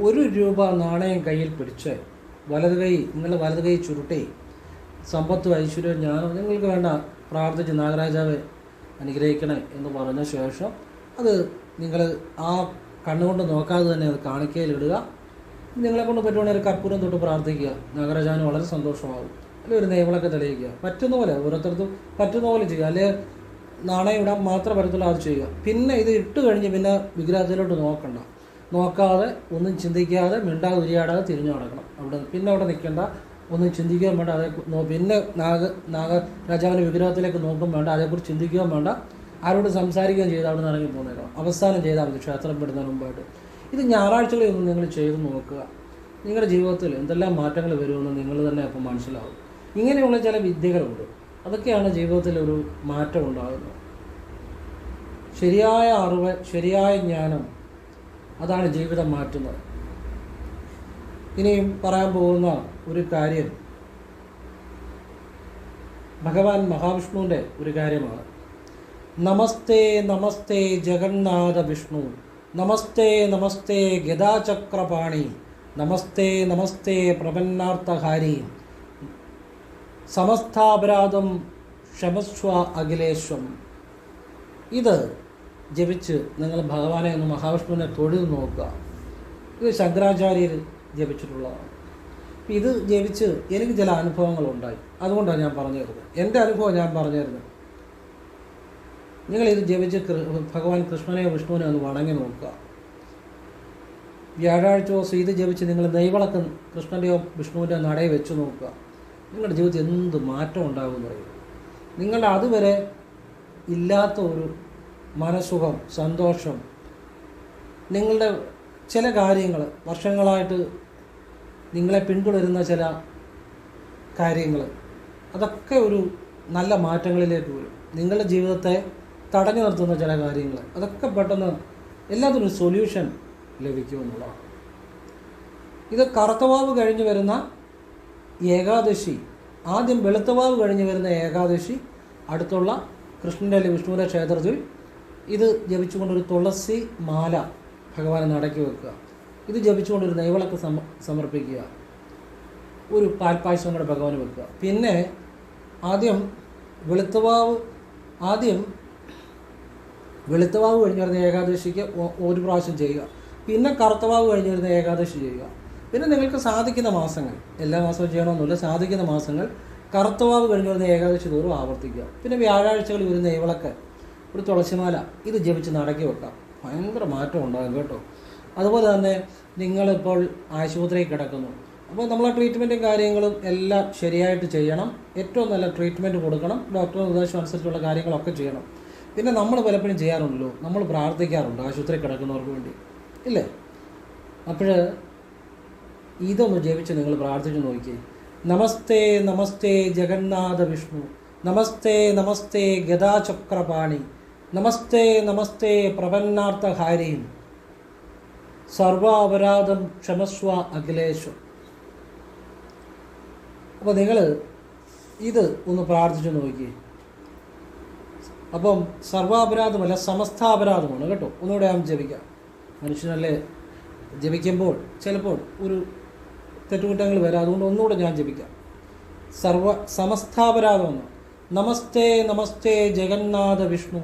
ഒരു രൂപ നാണയം കയ്യിൽ പിടിച്ച് വലത് കൈ നിങ്ങളുടെ വലത് കൈ ചുരുട്ടി സമ്പത്തും ഐശ്വര്യവും ജ്ഞാനവും നിങ്ങൾക്ക് വേണ്ട പ്രാർത്ഥിച്ച് നാഗരാജാവെ അനുഗ്രഹിക്കണേ എന്ന് പറഞ്ഞ ശേഷം അത് നിങ്ങൾ ആ കണ്ണുകൊണ്ട് നോക്കാതെ തന്നെ അത് കാണിക്കയിലിടുക. നിങ്ങളെ കൊണ്ട് പറ്റുവാണെങ്കിൽ കർപ്പൂരം തൊട്ട് പ്രാർത്ഥിക്കുക. നാഗരാജാവിന് വളരെ സന്തോഷമാകും. ഒരു നിയമങ്ങളൊക്കെ തെളിയിക്കുക. പറ്റുന്ന പോലെ ഓരോരുത്തർക്കും പറ്റുന്ന പോലെ ചെയ്യുക. അല്ലെങ്കിൽ നാണയം ഇടാൻ മാത്രം പറ്റത്തുള്ള അത് ചെയ്യുക. പിന്നെ ഇത് ഇട്ട് കഴിഞ്ഞ് പിന്നെ വിഗ്രഹത്തിലോട്ട് നോക്കണ്ട. നോക്കാതെ ഒന്നും ചിന്തിക്കാതെ മിണ്ടാതെ ഉരിയാടാതെ തിരിഞ്ഞു നടക്കണം. അവിടെ പിന്നെ അവിടെ നിൽക്കേണ്ട. ഒന്നും ചിന്തിക്കുകയും വേണ്ട. അതേ പിന്നെ നാഗ നാഗ രാജാവിന്റെ വിഗ്രഹത്തിലേക്ക് നോക്കും വേണ്ട. അതേക്കുറിച്ച് ചിന്തിക്കുകയും വേണ്ട. ആരോട് സംസാരിക്കുകയും ചെയ്ത് അവിടെ നിന്ന് ഇറങ്ങി പോന്നേക്കണം. അവസാനം ചെയ്താൽ മതി ക്ഷേത്രം പെടുന്നതിന് മുമ്പായിട്ട്. ഇത് ഞായറാഴ്ചകളിൽ ഒന്ന് നിങ്ങൾ ചെയ്ത് നോക്കുക. നിങ്ങളുടെ ജീവിതത്തിൽ എന്തെല്ലാം മാറ്റങ്ങൾ വരുമെന്ന് നിങ്ങൾ തന്നെ അപ്പം മനസ്സിലാവും. ഇങ്ങനെയുള്ള ചില വിദ്യകളുണ്ട്. അതൊക്കെയാണ് ജീവിതത്തിൽ ഒരു മാറ്റം ഉണ്ടാകുന്നത്. ശരിയായ അറിവ് ശരിയായ ജ്ഞാനം അതാണ് ജീവിതം മാറ്റുന്നത്. ഇനിയും പറയാൻ പോകുന്ന ഒരു കാര്യം ഭഗവാൻ മഹാവിഷ്ണുവിന്റെ ഒരു കാര്യമാണ്. നമസ്തേ നമസ്തേ ജഗന്നാഥ വിഷ്ണു നമസ്തേ നമസ്തേ ഗതാചക്രപാണി നമസ്തേ നമസ്തേ പ്രപന്നാർത്ഥഹാരി. സമസ്താപരാധം ക്ഷമസ്വ അഖിലേശ്വം. ഇത് ജപിച്ച് നിങ്ങൾ ഭഗവാനെ ഒന്ന് മഹാവിഷ്ണുവിനെ തൊഴുതു നോക്കുക. ഇത് ശങ്കരാചാര്യർ ജപിച്ചിട്ടുള്ളതാണ്. ഇത് ജപിച്ച് എനിക്ക് ചില അനുഭവങ്ങളുണ്ടായി. അതുകൊണ്ടാണ് ഞാൻ പറഞ്ഞു തരുന്നത് എന്റെ അനുഭവം ഞാൻ പറഞ്ഞു തരുന്നത് നിങ്ങൾ ഇത് ജപിച്ച് ഭഗവാൻ കൃഷ്ണനെ വിഷ്ണുവിനെ ഒന്ന് വണങ്ങി നോക്കുക. വ്യാഴാഴ്ച ദിവസം ഇത് ജപിച്ച് നിങ്ങൾ നെയ്വളക്കം കൃഷ്ണന്റെയോ വിഷ്ണുവിന്റെയോ നടയിൽ വെച്ച് നോക്കുക. നിങ്ങളുടെ ജീവിതത്തിൽ എന്ത് മാറ്റം ഉണ്ടാകുമെന്ന് പറയും നിങ്ങളുടെ അതുവരെ ഇല്ലാത്ത ഒരു മനസുഖം സന്തോഷം നിങ്ങളുടെ ചില കാര്യങ്ങൾ വർഷങ്ങളായിട്ട് നിങ്ങളെ പിന്തുടരുന്ന ചില കാര്യങ്ങൾ അതൊക്കെ ഒരു നല്ല മാറ്റങ്ങളിലേക്ക് വരും. നിങ്ങളുടെ ജീവിതത്തെ തടഞ്ഞു നിർത്തുന്ന ചില കാര്യങ്ങൾ അതൊക്കെ പെട്ടെന്ന് എല്ലാത്തിനും ഒരു സൊല്യൂഷൻ ലഭിക്കുമെന്നുള്ളതാണ് ഇത് കറുത്തവാവ് കഴിഞ്ഞ് വരുന്ന ഏകാദശി. ആദ്യം വെളുത്തവാവ് കഴിഞ്ഞ് വരുന്ന ഏകാദശി അടുത്തുള്ള കൃഷ്ണന്റെ അല്ലെങ്കിൽ വിഷ്ണുവിന്റെ ക്ഷേത്രത്തിൽ ഇത് ജപിച്ചുകൊണ്ടൊരു തുളസി മാല ഭഗവാനെ നടക്കി വെക്കുക. ഇത് ജപിച്ചുകൊണ്ടൊരു നെയ്വിളക്ക് സമ സമർപ്പിക്കുക. ഒരു പാൽപ്പായസം കൂടെ ഭഗവാന് വെക്കുക. പിന്നെ ആദ്യം വെളുത്തവാവ് ആദ്യം വെളുത്തവാവ് കഴിഞ്ഞ് വരുന്ന ഏകാദശിക്ക് ഒരു പ്രാവശ്യം ചെയ്യുക. പിന്നെ കറുത്തവാവ് കഴിഞ്ഞ് വരുന്ന ഏകാദശി ചെയ്യുക. പിന്നെ നിങ്ങൾക്ക് സാധിക്കുന്ന മാസങ്ങൾ എല്ലാ മാസവും ചെയ്യണമെന്നില്ല സാധിക്കുന്ന മാസങ്ങൾ കറുത്തവാവ് കഴിഞ്ഞ് വരുന്ന ഏകാദശി തോറും ആവർത്തിക്കുക. പിന്നെ വ്യാഴാഴ്ചകളിൽ വരുന്ന ഇവളൊക്കെ ഒരു തുളസിമാല ഇത് ജപിച്ച് നടക്കി വെക്കാം. ഭയങ്കര മാറ്റം ഉണ്ടാകും കേട്ടോ. അതുപോലെ തന്നെ നിങ്ങളിപ്പോൾ ആശുപത്രിയിൽ കിടക്കുന്നു. അപ്പോൾ നമ്മളെ ട്രീറ്റ്മെന്റും കാര്യങ്ങളും എല്ലാം ശരിയായിട്ട് ചെയ്യണം. ഏറ്റവും നല്ല ട്രീറ്റ്മെന്റ് കൊടുക്കണം. ഡോക്ടറുടെ നിർദ്ദേശം അനുസരിച്ചുള്ള കാര്യങ്ങളൊക്കെ ചെയ്യണം. പിന്നെ നമ്മൾ പലപ്പോഴും ചെയ്യാറുണ്ടല്ലോ. നമ്മൾ പ്രാർത്ഥിക്കാറുണ്ട് ആശുപത്രി കിടക്കുന്നവർക്ക് വേണ്ടി. ഇല്ലേ? അപ്പോൾ ഇതൊന്ന് ജപിച്ച് നിങ്ങൾ പ്രാർത്ഥിച്ചു നോക്കി നമസ്തേ നമസ്തേ ജഗന്നാഥ വിഷ്ണു. നമസ്തേ നമസ്തേ ഗദാചക്രപാണി. നമസ്തേ നമസ്തേ പ്രപന്നാർത്ഥഹാരി സർവാപരാധം ക്ഷമസ്വ അഖിലേശ്വർ അപ്പോൾ നിങ്ങൾ ഇത് ഒന്ന് പ്രാർത്ഥിച്ചു നോക്കി അപ്പം സർവാപരാധമല്ല സമസ്താപരാധമാണ് കേട്ടോ. ഒന്നുകൂടെ ഞാൻ ജപിക്കാം. മനുഷ്യനല്ലേ? ജപിക്കുമ്പോൾ ചിലപ്പോൾ ഒരു തെറ്റുകുറ്റങ്ങൾ വരാം. അതുകൊണ്ട് ഒന്നുകൂടെ ഞാൻ ജപിക്കാം. സർവ സമസ്താപരാധമെന്ന് നമസ്തേ നമസ്തേ ജഗന്നാഥ വിഷ്ണു.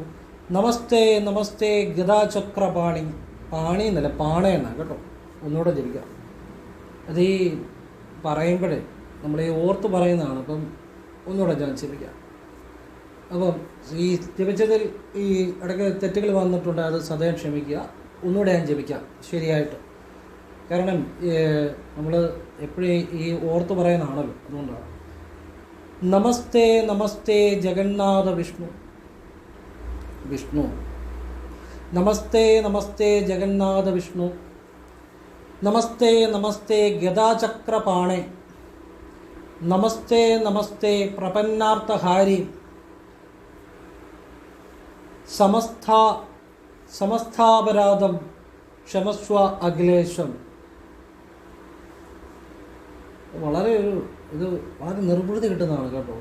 നമസ്തേ നമസ്തേ ഗദാചക്രപാണി. പാണി എന്നല്ല പാണ എന്നാണ് കേട്ടോ. ഒന്നുകൂടെ ജപിക്കാം. അത് ഈ പറയുമ്പോഴേ ഈ ഓർത്ത് പറയുന്നതാണ്. അപ്പം ഒന്നുകൂടെ ഞാൻ ജപിക്കാം. അപ്പം ഈ ജപിച്ചതിൽ ഈ ഇടയ്ക്ക് തെറ്റുകൾ വന്നിട്ടുണ്ട് അത് സദയം ക്ഷമിക്കുക. ഒന്നുകൂടെ ഞാൻ ജപിക്കാം. ശരിയായിട്ട്. കാരണം നമ്മൾ എപ്പോഴും ഈ ഓർത്ത് പറയുന്നതാണല്ലോ അതുകൊണ്ടാണ്. നമസ്തേ നമസ്തേ ജഗന്നാഥ വിഷ്ണു. വിഷ്ണു. നമസ്തേ നമസ്തേ ജഗന്നാഥ വിഷ്ണു. നമസ്തേ നമസ്തേ ഗദാചക്രപാണേ. നമസ്തേ നമസ്തേ പ്രപന്നാർത്ഥഹാരി. സമസ്ത സമസ്താപരാധം ക്ഷമസ്വ അഖിലേശം. വളരെ ഒരു ഇത് വളരെ നിർവൃതി കിട്ടുന്നതാണ് കേട്ടോ.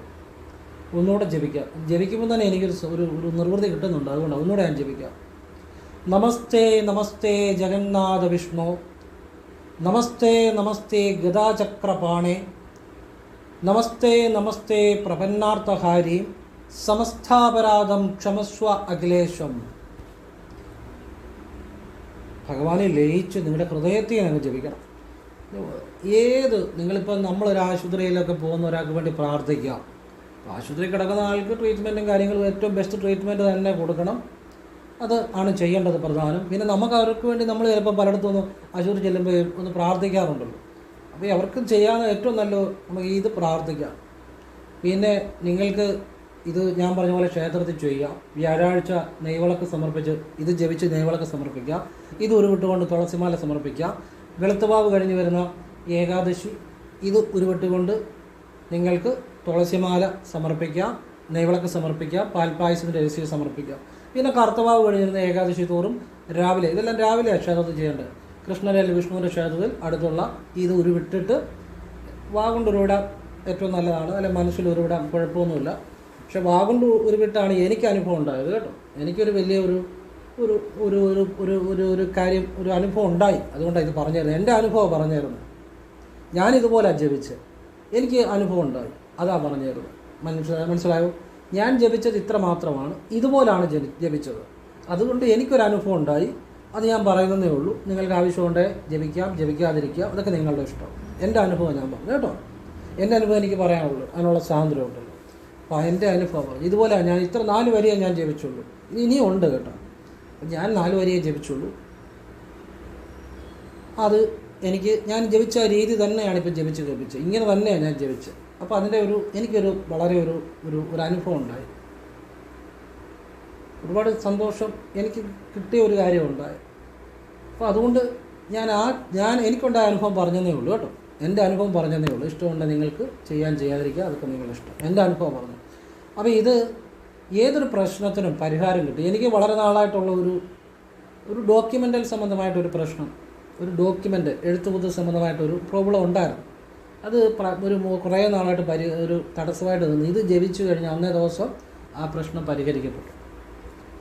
ഒന്നുകൂടെ ജപിക്കാം ജപിക്കുമ്പോൾ തന്നെ എനിക്കൊരു ഒരു ഒരു നിർവൃതി കിട്ടുന്നുണ്ട്. അതുകൊണ്ട് ഒന്നുകൂടെ ഞാൻ ജപിക്കാം നമസ്തേ നമസ്തേ ജഗന്നാഥ വിഷ്ണു. നമസ്തേ നമസ്തേ ഗദാചക്രപാണേ. നമസ്തേ നമസ്തേ പ്രപന്നാർത്ഥഹാരി. സമസ്താപരാധം ക്ഷമസ്വ അഖിലേശം. ഭഗവാനെ ലയിച്ച് നിങ്ങളുടെ ഹൃദയത്തെ അങ്ങ് ജപിക്കണം. ഏത് നിങ്ങളിപ്പോൾ നമ്മളൊരു ആശുപത്രിയിലൊക്കെ പോകുന്ന ഒരാൾക്ക് വേണ്ടി പ്രാർത്ഥിക്കാം ആശുപത്രി കിടക്കുന്ന ആൾക്ക് ട്രീറ്റ്മെന്റും കാര്യങ്ങളും ഏറ്റവും ബെസ്റ്റ് ട്രീറ്റ്മെന്റ് തന്നെ കൊടുക്കണം. അത് ആണ് ചെയ്യേണ്ടത് പ്രധാനം. പിന്നെ നമുക്ക് അവർക്ക് വേണ്ടി നമ്മൾ ചിലപ്പോൾ പലയിടത്തും ഒന്ന് ആശുപത്രി ചെല്ലുമ്പോൾ ഒന്ന് പ്രാർത്ഥിക്കാറുണ്ടല്ലോ അപ്പോൾ അവർക്ക് ചെയ്യാൻ ഏറ്റവും നല്ല നമുക്ക് ഇത് പ്രാർത്ഥിക്കാം. പിന്നെ നിങ്ങൾക്ക് ഇത് ഞാൻ പറഞ്ഞ പോലെ ക്ഷേത്രത്തിൽ ചെയ്യാം വ്യാഴാഴ്ച നെയ്വിളക്ക് സമർപ്പിച്ച് ഇത് ജപിച്ച് നെയ്വിളക്ക് സമർപ്പിക്കാം ഇത് ഉരുവിട്ടുകൊണ്ട് തുളസിമാല സമർപ്പിക്കാം വെളുത്തുവാവ് കഴിഞ്ഞ് വരുന്ന ഏകാദശി. ഇത് ഉരുവിട്ടുകൊണ്ട് നിങ്ങൾക്ക് തുളസിമാല സമർപ്പിക്കാം നെയ്വിളക്ക് സമർപ്പിക്കാം പാൽപ്പായസത്തിന്റെ രഹസ്യം സമർപ്പിക്കാം. പിന്നെ കറുത്തവാവ് കഴിഞ്ഞിരുന്ന ഏകാദശി തോറും രാവിലെ ഇതെല്ലാം രാവിലെ ക്ഷേത്രത്തിൽ ചെയ്യേണ്ടത്. കൃഷ്ണന്റെ അല്ലെങ്കിൽ വിഷ്ണുവിന്റെ ക്ഷേത്രത്തിൽ അടുത്തുള്ള ഇത് ഉരുവിട്ടിട്ട് വാഗുണ്ട് ഉരുവിടാൻ ഏറ്റവും നല്ലതാണ്. അല്ലെ മനസ്സിൽ ഉരുവിടാൻ കുഴപ്പമൊന്നുമില്ല. പക്ഷെ വാഗുണ്ട് ഉരുവിട്ടാണ് എനിക്ക് അനുഭവം ഉണ്ടായത് കേട്ടോ. എനിക്കൊരു വലിയ ഒരു ഒരു ഒരു ഒരു ഒരു ഒരു ഒരു കാര്യം ഒരു അനുഭവം ഉണ്ടായി. അതുകൊണ്ടാണ് ഇത് പറഞ്ഞിരുന്നത് എന്റെ അനുഭവം പറഞ്ഞിരുന്നു ഞാനിതുപോലെ ജപിച്ച് എനിക്ക് അനുഭവം ഉണ്ടായി. അതാ പറഞ്ഞിരുന്നത് മനസ്സിലായോ മനസ്സിലായോ? ഞാൻ ജപിച്ചത് ഇത്ര മാത്രമാണ്. ഇതുപോലാണ് ജനി ജപിച്ചത്. അതുകൊണ്ട് എനിക്കൊരു അനുഭവം ഉണ്ടായി. അത് ഞാൻ പറയുന്നതേ ഉള്ളൂ. നിങ്ങൾക്ക് ആവശ്യമുണ്ട് ജപിക്കാം ജപിക്കാതിരിക്കാം. അതൊക്കെ നിങ്ങളുടെ ഇഷ്ടം. എന്റെ അനുഭവം ഞാൻ പറഞ്ഞു കേട്ടോ? എന്റെ അനുഭവം എനിക്ക് പറയാനുള്ളൂ. അതിനുള്ള സ്വാതന്ത്ര്യം ഉണ്ടല്ലോ അപ്പോൾ എന്റെ അനുഭവം പറഞ്ഞു. ഇതുപോലെ ഞാൻ ഇത്ര നാല് വരിയേ ഞാൻ ജപിച്ചുള്ളൂ. ഇനി ഇനിയും ഉണ്ട് കേട്ടോ? ഞാൻ നാല് വരിയേ ജപിച്ചുള്ളൂ. അത് എനിക്ക് ഞാൻ ജപിച്ച രീതി തന്നെയാണ് ഇപ്പോൾ ജപിച്ച് ജപിച്ചത് ഇങ്ങനെ തന്നെയാണ് ഞാൻ ജപിച്ചത്. അപ്പോൾ അതിന്റെ ഒരു എനിക്കൊരു വളരെ ഒരു ഒരു ഒരു അനുഭവം ഉണ്ടായി. ഒരുപാട് സന്തോഷം എനിക്ക് കിട്ടിയ ഒരു കാര്യം ഉണ്ടായി. അപ്പോൾ അതുകൊണ്ട് ഞാൻ ആ ഞാൻ എനിക്കുണ്ടായ അനുഭവം പറഞ്ഞതേ ഉള്ളൂ കേട്ടോ. എന്റെ അനുഭവം പറഞ്ഞതേ ഉള്ളൂ. ഇഷ്ടമുണ്ട് നിങ്ങൾക്ക് ചെയ്യാൻ ചെയ്യാതിരിക്കുക. അതൊക്കെ നിങ്ങളുടെ ഇഷ്ടം. എന്റെ അനുഭവം പറഞ്ഞു. അപ്പോൾ ഇത് ഏതൊരു പ്രശ്നത്തിനും പരിഹാരം കിട്ടും. എനിക്ക് വളരെ നാളായിട്ടുള്ള ഒരു ഒരു ഡോക്യുമെന്റൽ സംബന്ധമായിട്ടൊരു പ്രശ്നം ഒരു ഡോക്യുമെന്റ് എഴുത്തുപുത് സംബന്ധമായിട്ടൊരു പ്രോബ്ലം ഉണ്ടായിരുന്നു. അത് ഒരു കുറേ നാളായിട്ട് പരി ഒരു തടസ്സമായിട്ട് നിന്ന്. ഇത് ജപിച്ചു കഴിഞ്ഞാൽ അന്നേ ദിവസം ആ പ്രശ്നം പരിഹരിക്കപ്പെട്ടു.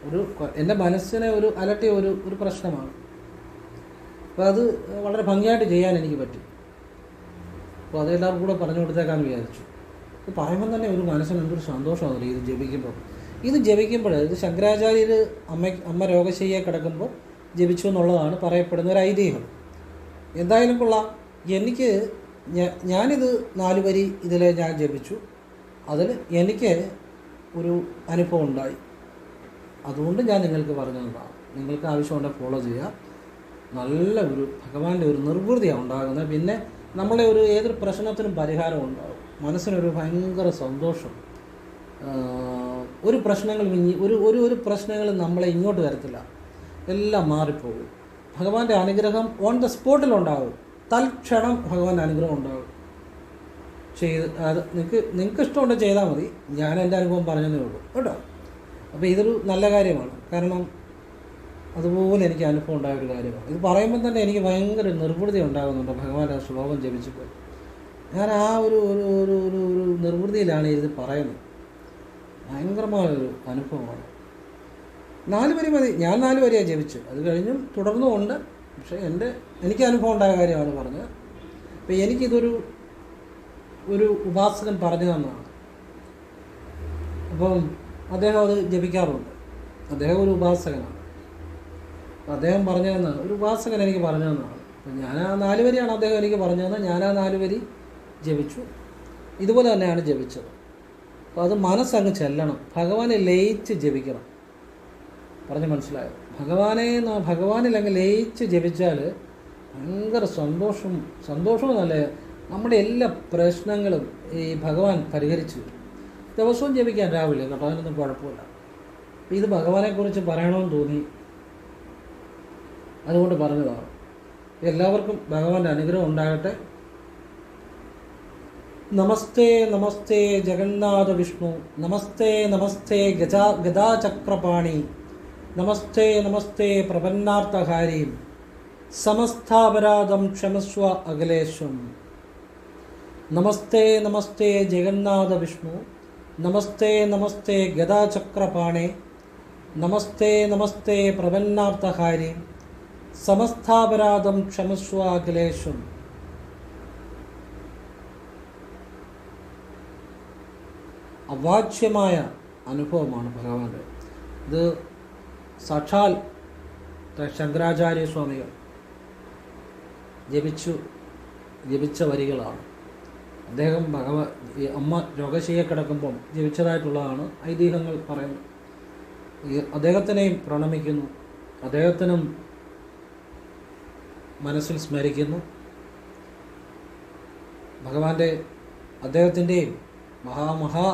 ഒരു എന്റെ മനസ്സിനെ ഒരു അലട്ടിയ ഒരു ഒരു പ്രശ്നമാണ്. അപ്പോൾ അത് വളരെ ഭംഗിയായിട്ട് ചെയ്യാൻ എനിക്ക് പറ്റി. അപ്പോൾ അതെല്ലാവർക്കും കൂടെ പറഞ്ഞു കൊടുത്തേക്കാന്ന് വിചാരിച്ചു. പറയുമ്പോൾ തന്നെ ഒരു മനസ്സിന് എന്തൊരു സന്തോഷമാണ് ഇത് ജപിക്കുമ്പോൾ ഇത് ജപിക്കുമ്പോൾ ഇത് ശങ്കരാചാര്യർ അമ്മ അമ്മ രോഗശയ്യെ കിടക്കുമ്പോൾ ജപിച്ചു എന്നുള്ളതാണ് പറയപ്പെടുന്ന ഒരു ഐതിഹ്യം. എന്തായാലും കൊള്ളാം. എനിക്ക് ഞാനിത് നാല് വരി ഇതിൽ ഞാൻ ജപിച്ചു. അതിൽ എനിക്ക് ഒരു അനുഭവം ഉണ്ടായി. അതുകൊണ്ട് ഞാൻ നിങ്ങൾക്ക് പറഞ്ഞു തന്നതാണ് നിങ്ങൾക്ക് ആവശ്യമുണ്ടെങ്കിൽ ഫോളോ ചെയ്യുക നല്ല ഒരു ഭഗവാന്റെ ഒരു നിർവൃതിയാണ് ഉണ്ടാകുന്നത്. പിന്നെ നമ്മളെ ഒരു ഏതൊരു പ്രശ്നത്തിനും പരിഹാരം ഉണ്ടാകും മനസ്സിനൊരു ഭയങ്കര സന്തോഷം. ഒരു പ്രശ്നങ്ങളും ഇനി ഒരു ഒരു ഒരു പ്രശ്നങ്ങളും നമ്മളെ ഇങ്ങോട്ട് വരത്തില്ല. എല്ലാം മാറിപ്പോകും. ഭഗവാന്റെ അനുഗ്രഹം ഓൺ ദ സ്പോട്ടിൽ ഉണ്ടാകും തൽക്ഷണം ഭഗവാന്റെ അനുഗ്രഹം ഉണ്ടാകും. ചെയ്ത് അത് നിങ്ങൾക്ക് നിങ്ങൾക്ക് ഇഷ്ടമുണ്ട് ചെയ്താൽ മതി. ഞാൻ എന്റെ അനുഭവം പറഞ്ഞതേ ഉള്ളൂ. കേട്ടോ? അപ്പോൾ ഇതൊരു നല്ല കാര്യമാണ്. കാരണം അതുപോലെ എനിക്ക് അനുഭവം ഉണ്ടായ ഒരു കാര്യമാണ്. ഇത് പറയുമ്പോൾ തന്നെ എനിക്ക് ഭയങ്കര നിർവൃതി ഉണ്ടാകുന്നുണ്ട്. ഭഗവാന്റെ ആ ശ്ലോകം ജപിച്ചപ്പോൾ. ഞാൻ ആ ഒരു ഒരു ഒരു ഒരു നിർവൃതിയിലാണ് ഇത് പറയുന്നത്. ഭയങ്കരമായ ഒരു അനുഭവമാണ്. നാല് വരി മതി. ഞാൻ നാല് വരിയാണ് ജപിച്ചു അത് കഴിഞ്ഞും തുടർന്നുമുണ്ട് പക്ഷേ എന്റെ എനിക്ക് അനുഭവം ഉണ്ടായ കാര്യമാണ് പറഞ്ഞത്. അപ്പം എനിക്കിതൊരു ഒരു ഉപാസകൻ പറഞ്ഞു തന്നതാണ്. അപ്പം അദ്ദേഹം അത് ജപിക്കാറുണ്ട്. അദ്ദേഹം ഒരു ഉപാസകനാണ്. അദ്ദേഹം പറഞ്ഞു തന്നതാണ് ഒരു ഉപാസകൻ എനിക്ക് പറഞ്ഞു തന്നതാണ്. അപ്പം ഞാൻ ആ നാല് വരിയാണ് അദ്ദേഹം എനിക്ക് പറഞ്ഞു തന്നത്. ഞാൻ ആ നാല് വരി ജപിച്ചു. ഇതുപോലെ തന്നെയാണ് ജപിച്ചത്. അപ്പോൾ അത് മനസ്സങ്ങ് ചെല്ലണം. ഭഗവാനെ ലയിച്ച് ജപിക്കണം. പറഞ്ഞ് മനസ്സിലായോ? ഭഗവാനെ ഭഗവാനിൽ അങ്ങ് ലയിച്ച് ജപിച്ചാൽ ഭയങ്കര സന്തോഷം സന്തോഷവും നല്ല നമ്മുടെ എല്ലാ പ്രശ്നങ്ങളും ഈ ഭഗവാൻ പരിഹരിച്ചു ദിവസവും ജപിക്കാൻ രാവിലെ കേട്ടോ അതിനൊന്നും കുഴപ്പമില്ല. ഇത് ഭഗവാനെക്കുറിച്ച് പറയണമെന്ന് തോന്നി. അതുകൊണ്ട് പറഞ്ഞതാണ്. എല്ലാവർക്കും ഭഗവാന്റെ അനുഗ്രഹം ഉണ്ടാകട്ടെ. നമസ്തേ നമസ്തേ ജഗന്നാഥ വിഷ്ണു. നമസ്തേ നമസ്തേ ഗജാ ഗദാചക്രപാണി. നമസ്തേ നമസ്തേ പ്രപന്നാർത്ഥഹാരി. സമസ്താപരാധം ക്ഷമസ്വ അഖിലേശ്വം നമസ്തേ നമസ്തേ ജഗന്നാഥ വിഷ്ണു. നമസ്തേ നമസ്തേ ഗദാചക്രപാണേ. നമസ്തേ നമസ്തേ പ്രപന്നാർത്ഥഹാരി. സമസ്താപരാധം ക്ഷമസ്വ അഖിലേശ്വം അവാച്യമായ അനുഭവമാണ് ഭഗവാന്റെ. ഇത് സാക്ഷാൽ ശങ്കരാചാര്യ സ്വാമികൾ ജപിച്ചു ജപിച്ച വരികളാണ്. അദ്ദേഹം ഭഗവ അമ്മ രോഗശയ്യെ കിടക്കുമ്പം ജപിച്ചതായിട്ടുള്ളതാണ് ഐതിഹ്യങ്ങൾ പറയുന്നത്. അദ്ദേഹത്തിനെയും പ്രണമിക്കുന്നു അദ്ദേഹത്തിനും മനസ്സിൽ സ്മരിക്കുന്നു. ഭഗവാന്റെ അദ്ദേഹത്തിന്റെയും മഹാമഹാ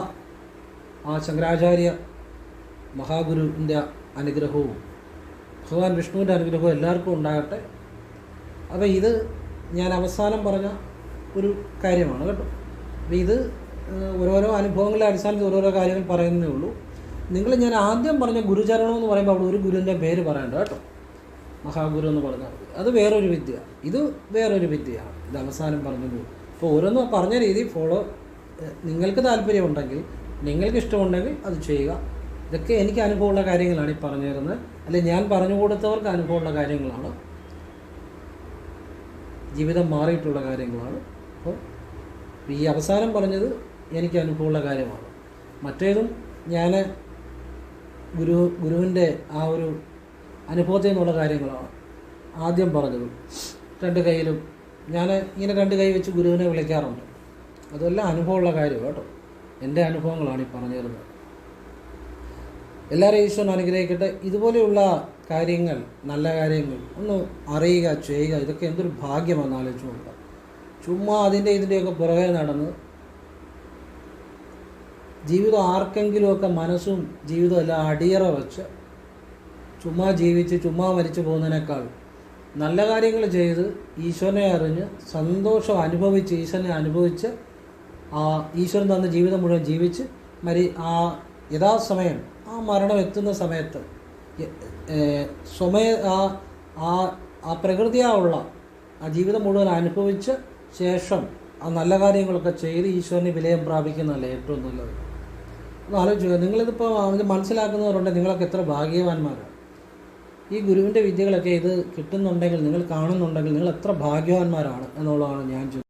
ആ ശങ്കരാചാര്യ മഹാഗുരുവിന്റെ അനുഗ്രഹവും ഭഗവാൻ വിഷ്ണുവിന്റെ അനുഗ്രഹവും എല്ലാവർക്കും ഉണ്ടാകട്ടെ. അപ്പോൾ ഇത് ഞാൻ അവസാനം പറഞ്ഞ ഒരു കാര്യമാണ് കേട്ടോ. അപ്പോൾ ഇത് ഓരോരോ അനുഭവങ്ങളെ അടിസ്ഥാനത്തിൽ ഓരോരോ കാര്യങ്ങൾ പറയുന്നേ ഉള്ളൂ. നിങ്ങൾ ഞാൻ ആദ്യം പറഞ്ഞ ഗുരുചരണം എന്ന് പറയുമ്പോൾ അവിടെ ഒരു ഗുരുവിന്റെ പേര് പറയണ്ട കേട്ടോ. മഹാഗുരു എന്ന് പറഞ്ഞാൽ. അത് വേറൊരു വിദ്യ. ഇത് വേറൊരു വിദ്യയാണ്. ഇത് അവസാനം പറഞ്ഞത് അപ്പോൾ ഓരോന്നും പറഞ്ഞ രീതി ഫോളോ നിങ്ങൾക്ക് താല്പര്യമുണ്ടെങ്കിൽ നിങ്ങൾക്ക് ഇഷ്ടമുണ്ടെങ്കിൽ അത് ചെയ്യുക. ഇതൊക്കെ എനിക്ക് അനുഭവമുള്ള കാര്യങ്ങളാണ് ഈ പറഞ്ഞു തരുന്നത് അല്ലെ ഞാൻ പറഞ്ഞു കൊടുത്തവർക്ക് അനുഭവമുള്ള കാര്യങ്ങളാണ്. ജീവിതം മാറിയിട്ടുള്ള കാര്യങ്ങളാണ്. അപ്പോൾ ഈ അവസാനം പറഞ്ഞത് എനിക്ക് അനുഭവമുള്ള കാര്യമാണ്. മറ്റേതും ഞാൻ ഗുരു ഗുരുവിന്റെ ആ ഒരു അനുഭവത്തിൽ നിന്നുള്ള കാര്യങ്ങളാണ് ആദ്യം പറഞ്ഞത്. രണ്ട് കൈയിലും ഞാൻ ഇങ്ങനെ രണ്ട് കൈ വെച്ച് ഗുരുവിനെ വിളിക്കാറുണ്ട്. അതെല്ലാം അനുഭവമുള്ള കാര്യമാണ് കേട്ടോ. എന്റെ അനുഭവങ്ങളാണ് ഈ പറഞ്ഞു തരുന്നത് എല്ലാവരെയും ഈശ്വരൻ അനുഗ്രഹിക്കട്ടെ. ഇതുപോലെയുള്ള കാര്യങ്ങൾ നല്ല കാര്യങ്ങൾ ഒന്ന് അറിയുക ചെയ്യുക ഇതൊക്കെ എന്തൊരു ഭാഗ്യമാണ് ആലോചിച്ച് നോക്കുക. ചുമ്മാ അതിന്റെ ഇതിന്റെയൊക്കെ പുറകെ നടന്ന് ജീവിതം ആർക്കെങ്കിലുമൊക്കെ മനസ്സും ജീവിതം എല്ലാം അടിയറ വെച്ച് ചുമ്മാ ജീവിച്ച് ചുമ്മാ മരിച്ചു പോകുന്നതിനേക്കാൾ നല്ല കാര്യങ്ങൾ ചെയ്ത് ഈശ്വരനെ അറിഞ്ഞ് സന്തോഷം അനുഭവിച്ച് ഈശ്വരനെ അനുഭവിച്ച് ആ ഈശ്വരൻ തന്ന ജീവിതം മുഴുവൻ ജീവിച്ച് മരി ആ യഥാസമയം ആ മരണം എത്തുന്ന സമയത്ത് സ്വമയ ആ ആ ആ പ്രകൃതിയാവുള്ള ആ ജീവിതം മുഴുവൻ അനുഭവിച്ച ശേഷം ആ നല്ല കാര്യങ്ങളൊക്കെ ചെയ്ത് ഈശ്വരന് വിലയം പ്രാപിക്കുന്നതല്ലേ ഏറ്റവും നല്ലത്. ഒന്ന് ആലോചിക്കുക നിങ്ങളിതിപ്പോൾ ഇത് മനസ്സിലാക്കുന്നവരുണ്ട് നിങ്ങളൊക്കെ എത്ര ഭാഗ്യവാന്മാരാണ് ഈ ഗുരുവിന്റെ വിദ്യകളൊക്കെ ഇത് കിട്ടുന്നുണ്ടെങ്കിൽ നിങ്ങൾ കാണുന്നുണ്ടെങ്കിൽ നിങ്ങൾ എത്ര ഭാഗ്യവാന്മാരാണ് എന്നുള്ളതാണ് ഞാൻ ചോദിക്കുന്നത്